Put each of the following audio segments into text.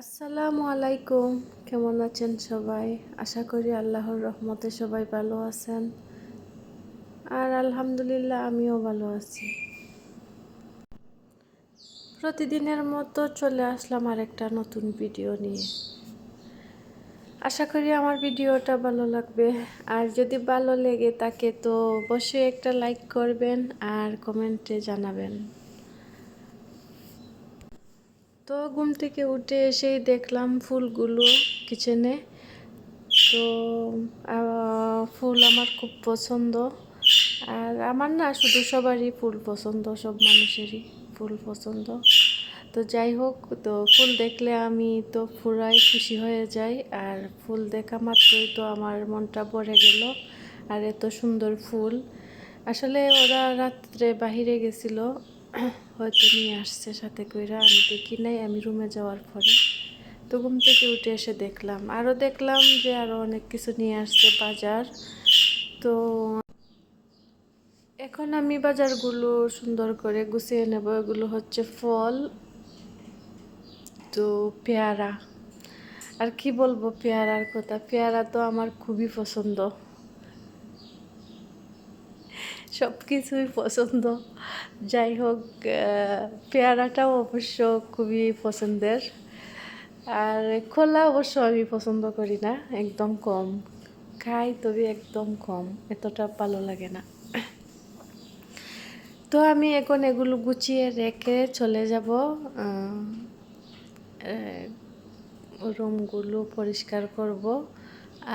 আসসালামু আলাইকুম। কেমন আছেন সবাই? আশা করি আল্লাহর রহমতে সবাই ভালো আছেন। আর আলহামদুলিল্লাহ, আমিও ভালো আছি। প্রতিদিনের মতো চলে আসলাম আরেকটা নতুন ভিডিও নিয়ে। আশা করি আমার ভিডিওটা ভালো লাগবে। আর যদি ভালো লেগে থাকে, তো অবশ্যই একটা লাইক করবেন আর কমেন্টে জানাবেন। তো ঘুম থেকে উঠে এসেই দেখলাম ফুলগুলো কিচেনে। তো ফুল আমার খুব পছন্দ। আর আমার না শুধু সবারই ফুল পছন্দ, সব মানুষেরই ফুল পছন্দ। তো যাই হোক, তো ফুল দেখলে আমি তো পুরাই খুশি হয়ে যাই। আর ফুল দেখা মাত্রই তো আমার মনটা ভরে গেল। আর এত সুন্দর ফুল। আসলে ওরা রাত্রে বাহিরে গেছিল। হয়তো নিয়ে আসছে সাথে কইরা, আমি দেখি নাই, আমি রুমে যাওয়ার পরে। তো ঘুম থেকে উঠে এসে দেখলাম। আরও দেখলাম যে আরও অনেক কিছু নিয়ে আসছে বাজার। তো এখন আমি বাজারগুলো সুন্দর করে গুছিয়ে নেব। এগুলো হচ্ছে ফল, তো পেয়ারা। আর কি বলব, পেয়ারার কথা? পেয়ারা তো আমার খুবই পছন্দ। সব কিছুই পছন্দ। যাই হোক পেয়ারাটাও অবশ্য খুবই পছন্দের। আর খোলা অবশ্য আমি পছন্দ করি না, একদম কম। খাই তবে একদম কম, এতটা ভালো লাগে না। তো আমি এখন এগুলো গুছিয়ে রেখে চলে যাব রুমগুলো পরিষ্কার করব।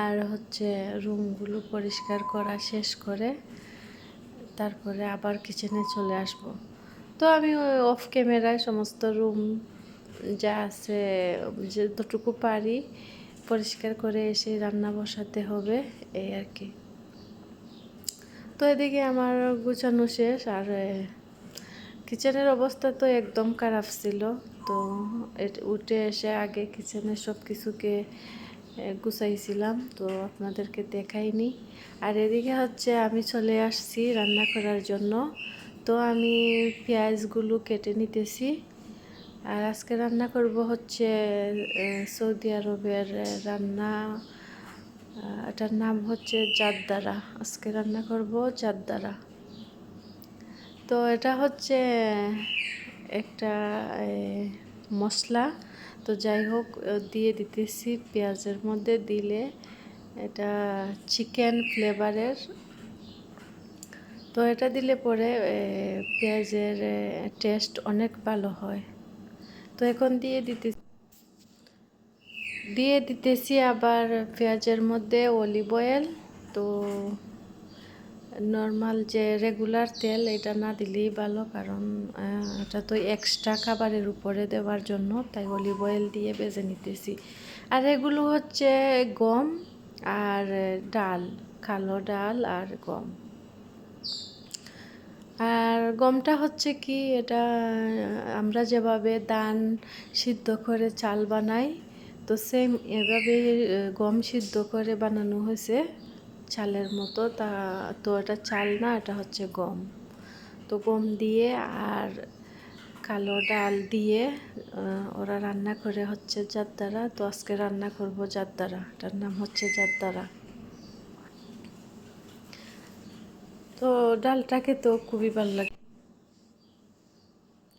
আর হচ্ছে রুমগুলো পরিষ্কার করা শেষ করে তারপরে আবার কিচেনে চলে আসব। তো আমি অফ ক্যামেরায় সমস্ত রুম যা আছে, যতটুকু পারি পরিষ্কার করে এসে রান্না বসাতে হবে, এই আর কি। তো এদিকে আমার গুছানো শেষ, আর কিচেনের অবস্থা তো একদম খারাপ ছিল। তো উঠে এসে আগে কিচেনের সব কিছুকে গুছাইছিলাম, তো আপনাদেরকে দেখাইনি। আর এদিকে হচ্ছে আমি চলে আসছি রান্না করার জন্য। তো আমি পেঁয়াজগুলো কেটে নিতেছি। আর আজকে রান্না করব হচ্ছে সৌদি আরবের রান্না। এটার নাম হচ্ছে জাদ্দারা। আজকে রান্না করব জাদ্দারা। তো এটা হচ্ছে একটা মশলা। তো যাই হোক দিয়ে দিতেছি পেঁয়াজের মধ্যে। দিলে এটা চিকেন ফ্লেভারের তো এটা দিলে পরে পেঁয়াজের টেস্ট অনেক ভালো হয়। তো এখন দিয়ে দিতে দিয়ে দিতেছি আবার পেঁয়াজের মধ্যে অলিভ অয়েল তো নর্মাল যে রেগুলার তেল, এটা না দিলেই ভালো কারণ এটা তো এক্সট্রা খাবারের উপরে দেওয়ার জন্য, তাই অলিভ অয়েল দিয়ে বেজে নিতেছি। আর এগুলো হচ্ছে গম আর ডাল, কালো ডাল আর গম। আর গমটা হচ্ছে কি, এটা আমরা যেভাবে দান সিদ্ধ করে চাল বানাই, তো সেম এভাবে গম সিদ্ধ করে বানানো হয়েছে। চালের মতো, তা, তো এটা চাল না, এটা হচ্ছে গম। তো গম দিয়ে আর কালো ডাল দিয়ে ওরা রান্না করে হচ্ছে জাদ্দারা। তো আজকে রান্না করব জাদ্দারা। এটার নাম হচ্ছে জাদ্দারা। তো ডালটাকে তো খুবই ভালো লাগে।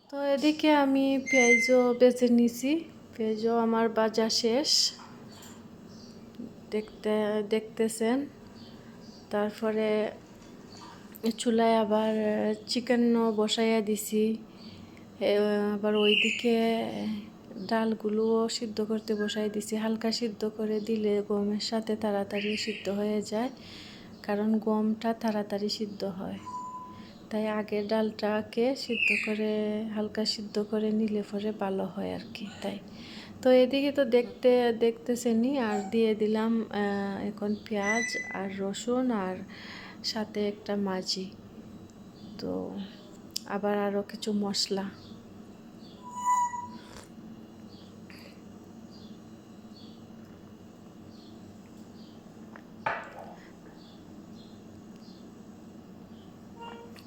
তো এদিকে আমি পেঁয়াজও বেছে নিছি। পেঁয়াজও আমার বাজা শেষ। দেখতে, দেখতেছেন। তারপরে চুলায় আবার চিকেনও বসাইয়া দিছি। আবার ওইদিকে ডালগুলোও সিদ্ধ করতে বসাই দিছি। হালকা সিদ্ধ করে দিলে গমের সাথে তাড়াতাড়ি সিদ্ধ হয়ে যায়, কারণ গমটা তাড়াতাড়ি সিদ্ধ হয়। তাই আগে ডালটাকে সিদ্ধ করে, হালকা সিদ্ধ করে নিলে পরে ভালো হয় আর কি, তাই। তো এদিকে তো দেখতে দেখতেছেনি আর দিয়ে দিলাম এখন পেঁয়াজ আর রসুন আর সাথে একটা মাঝি তো আবার আরও কিছু মশলা।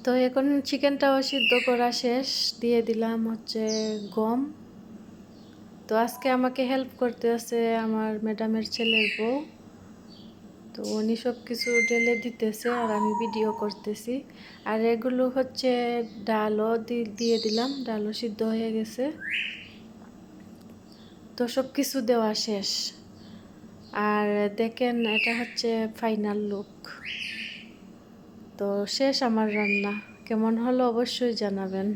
তো এখন চিকেনটাও সিদ্ধ করা শেষ। দিয়ে দিলাম হচ্ছে গম। তো আজকে আমাকে হেল্প করতে আছে আমার ম্যাডামের ছেলের বউ। তো উনি সব কিছু ঢেলে দিতেছে আর আমি ভিডিও করতেছি। আর এগুলো হচ্ছে ডালও দিয়ে দিলাম, ডালও সিদ্ধ হয়ে গেছে। তো সব কিছু দেওয়া শেষ। আর দেখেন, এটা হচ্ছে ফাইনাল লুক তো শেষ আমার রান্না। কেমন হলো অবশ্যই জানাবেন।